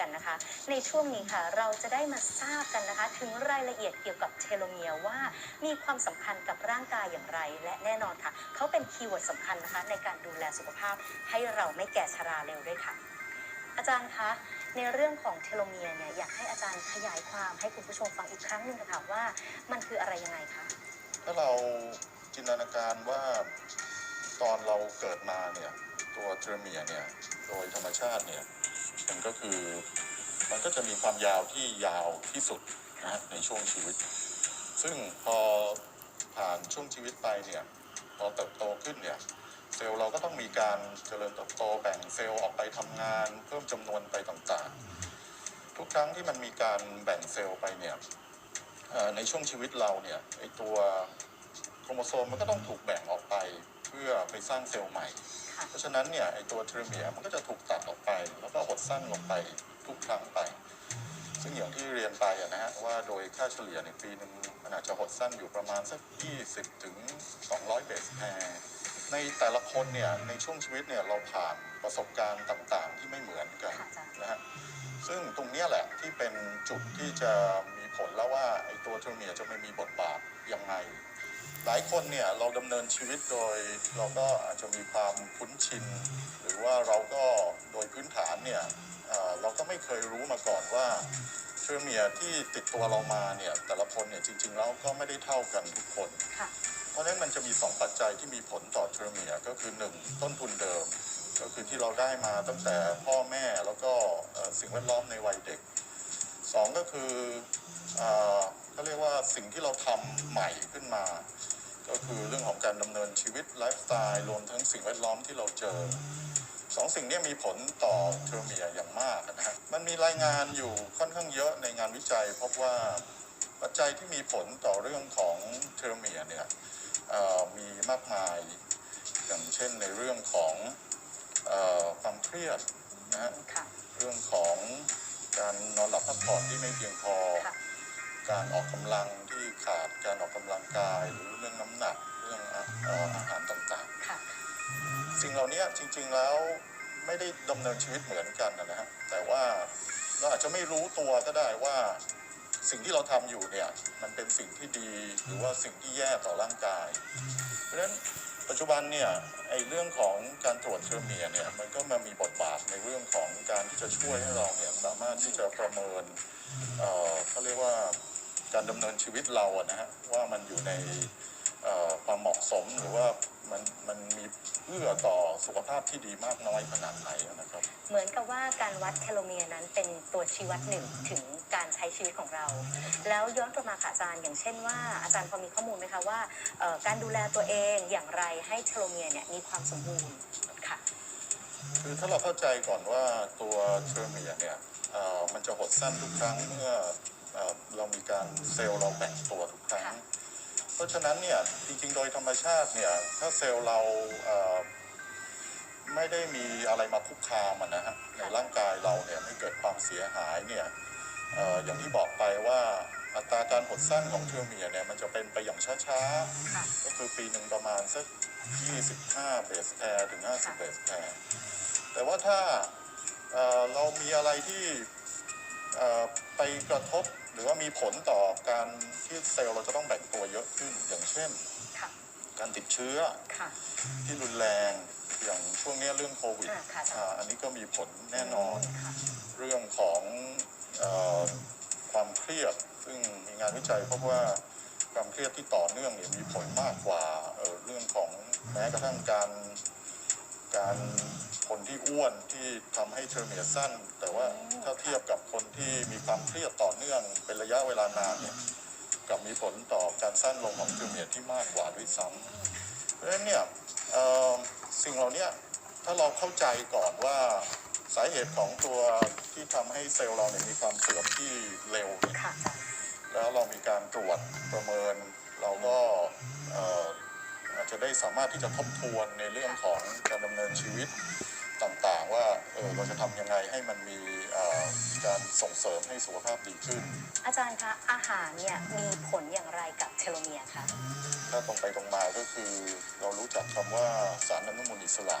กันนะคะ ในช่วงนี้ค่ะเราจะได้มาทราบกันนะคะ ถึงรายละเอียดเกี่ยวกับเทโลเมียร์ว่ามีความสำคัญกับร่างกายอย่างไร และแน่นอนค่ะ เขาเป็นคีย์เวิร์ดสำคัญนะคะ ในการดูแลสุขภาพให้เราไม่แก่ชราเร็วด้วยค่ะ อาจารย์คะในเรื่องของเทโลเมียร์เนี่ยอยากให้อาจารย์ขยายความให้คุณผู้ชมฟังอีกครั้งหนึ่งค่ะว่า มันคืออะไรยังไงคะถ้าเราจินตนาการว่าตอนเราเกิดมาเนี่ยตัวเทรเมียร์เนี่ยโดยธรรมชาติเนี่ย มันก็คือมันก็จะมีความยาวที่ยาวที่สุดนะในช่วงชีวิต ซึ่งพอผ่านช่วงชีวิตไปเนี่ยพอเติบโตขึ้นเนี่ยเซลล์เราก็ต้องมีการเจริญเติบโตแบ่งเซลล์ออกไปทำงาน เพิ่มจำนวนไปต่างๆ ทุกครั้งที่มันมีการแบ่งเซลล์ไปเนี่ยในช่วงชีวิตเราเนี่ยไอตัวโครโมโซมมันก็ต้องถูกแบ่งออกไปเพื่อไปสร้างเซลล์ใหม่ เพราะฉะนั้นเนี่ยไอตัวเทรเมียร์มันก็จะถูกตัดออกไป แล้วก็หดสั้นลงไปทุกครั้งไป ซึ่งอย่างที่เรียนไปอะนะฮะว่าโดยค่าเฉลี่ยในปีหนึ่งมันอาจจะหดสั้นอยู่ประมาณสัก 20 ถึง 200 เบสแพร์ในแต่ละคนเนี่ยในช่วงชีวิตเนี่ยเราผ่านประสบการณ์ต่างๆ ที่ไม่เหมือนกันค่ะอาจารย์นะฮะซึ่งตรงเนี้ยแหละที่เป็นจุดที่จะมีผลแล้วว่าไอ้ตัวเทอร์เมียร์จะไม่มีบทบาทยังไง หลายคนเนี่ยเราดำเนินชีวิตโดยเราก็อาจจะมีความคุ้นชิน หรือว่าเราก็โดยพื้นฐานเนี่ยเอ่อเราก็ไม่เคยรู้มาก่อนว่าเทอร์เมียร์ที่ติดตัวเรามาเนี่ยแต่ละคนเนี่ยจริงๆแล้วก็ไม่ได้เท่ากันทุกคนค่ะเพราะฉะนั้นมันจะมี 2 ปัจจัยที่มีผลต่อเทอร์เมียร์ก็คือ 1 ต้นทุนเดิม ก็คือที่เราได้มาตั้งแต่พ่อแม่แล้วก็เอ่อสิ่งแวดล้อมในวัยเด็ก 2 ก็คือเอ่อ เขาเรียกว่าสิ่งที่เราทำใหม่ขึ้นมา ก็คือเรื่องของการดำเนินชีวิตไลฟ์สไตล์รวมทั้งสิ่งแวดล้อมที่เราเจอสองสิ่งเนี้มีผลต่อเทอร์เมียร์อย่างมากนะฮะมันมีรายงานอยู่ค่อนข้างเยอะในงานวิจัย พบว่าปัจจัยที่มีผลต่อเรื่องของเทอร์เมียร์เนี่ยเอ่อมีมากมาย อย่างเช่นในเรื่องของเออความเครียดนะฮะค่ะเรื่องของการนอนหลับพักผ่อนที่ไม่เพียงพอค่ะ การออกกำลังที่ขาดการออกกำลังกายหรือเรื่องน้ำหนักเรื่องอาเอ่ออาหารต่างค่ะๆสิ่งเหล่านี้จริงๆแล้วไม่ได้ดำเนินชีวิตเหมือนกันนะฮะแต่ว่าเราอาจจะไม่รู้ตัวก็ได้ว่าสิ่งที่เราทำอยู่เนี่ยมันเป็นสิ่งที่ดีหรือว่าสิ่งที่แย่ต่อร่างกาย เพราะฉะนั้นปัจจุบันเนี่ยไอ้เรื่องของการตรวจเทอร์เมียเนี่ยมันก็มามีบทบาทในเรื่องของการที่จะช่วยให้เราเนี่ยสามารถที่จะประเมินเอ่อเขาเรียกว่า การดำเนินชีวิตเราอะนะฮะว่ามันอยู่ในเอ่อความเหมาะสมหรือว่ามันมันมีเอื้อต่อสุขภาพที่ดีมากน้อยขนาดไหนนะครับ เหมือนกับว่าการวัดเทโลเมียร์นั้นเป็นตัวชี้วัดหนึ่งถึงการใช้ชีวิตของเรา แล้วย้อนกลับมาค่ะอาจารย์อย่างเช่นว่าอาจารย์พอมีข้อมูลไหมคะว่าเอ่อการดูแลตัวเองอย่างไรให้เทโลเมียร์เนี่ยมีความสมบูรณ์ค่ะคือถ้าเราเข้าใจก่อนว่าตัวเทอร์เมียร์เนี่ยเอ่อมันจะหดสั้นทุกครั้งเมื่อ เอ่อเรามีการเซลล์เราแบ่งตัวทุกครั้งค่ะเพราะฉะนั้นเนี่ยจริงๆโดยธรรมชาติเนี่ยถ้าเซลล์เราเอ่อไม่ได้มีอะไรมาคุกคามอะนะฮะในร่างกายเราเนี่ยไม่เกิดความเสียหายเนี่ยเอ่ออย่างที่บอกไปว่าอัตราการหดสั้นของเทอร์เมียร์เนี่ยมันจะเป็นไปอย่างช้าๆค่ะก็คือปีหนึ่งประมาณสัก 25 เบสแพร์ถึง 50 เบสแพร์แต่ว่าถ้าเอ่อเรามีอะไรที่เอ่อ ไปกระทบหรือว่ามีผลต่อการที่เซลล์เราจะต้องแบ่งตัวเยอะขึ้นอย่างเช่นค่ะการติดเชื้อค่ะที่รุนแรงอย่างช่วงเนี้ยเรื่องโควิดอ่าค่ะอ่าอันนี้ก็มีผลแน่นอนค่ะเรื่องของเออความเครียด ซึ่งมีงานวิจัยพบว่าความเครียดที่ต่อเนื่องเนี่ยมีผลมากกว่าเอ่อเรื่องของแม้กระทั่งการการคนที่ อ้วนที่ทำให้เทอร์เมียร์สั้น แต่ว่าถ้าเทียบกับคนที่มีความเครียดต่อเนื่องเป็นระยะเวลานานเนี่ยกลับมีผลต่อการสั้นลงของเทอร์เมียร์ที่มากกว่าด้วยซ้ำเพราะฉะนั้นเนี่ยเอ่อสิ่งเหล่านี้ถ้าเราเข้าใจก่อนว่าสาเหตุของตัวที่ทำให้เซลล์เราเนี่ยมีความเสื่อมที่เร็วเนี่ยค่ะอาจารย์แล้วเรามีการตรวจประเมินเราก็เอ่ออาจจะได้สามารถที่จะทบทวนในเรื่องของการดำเนินชีวิต ต่างๆ ว่าเออเราจะทำยังไงให้มันมีเอ่อการส่งเสริมให้สุขภาพดีขึ้น อาจารย์คะอาหารเนี่ยมีผลอย่างไรกับเทโลเมียร์คะถ้าตรงไปตรงมาก็คือเรารู้จักคำว่าสารอนุมูลอิสระ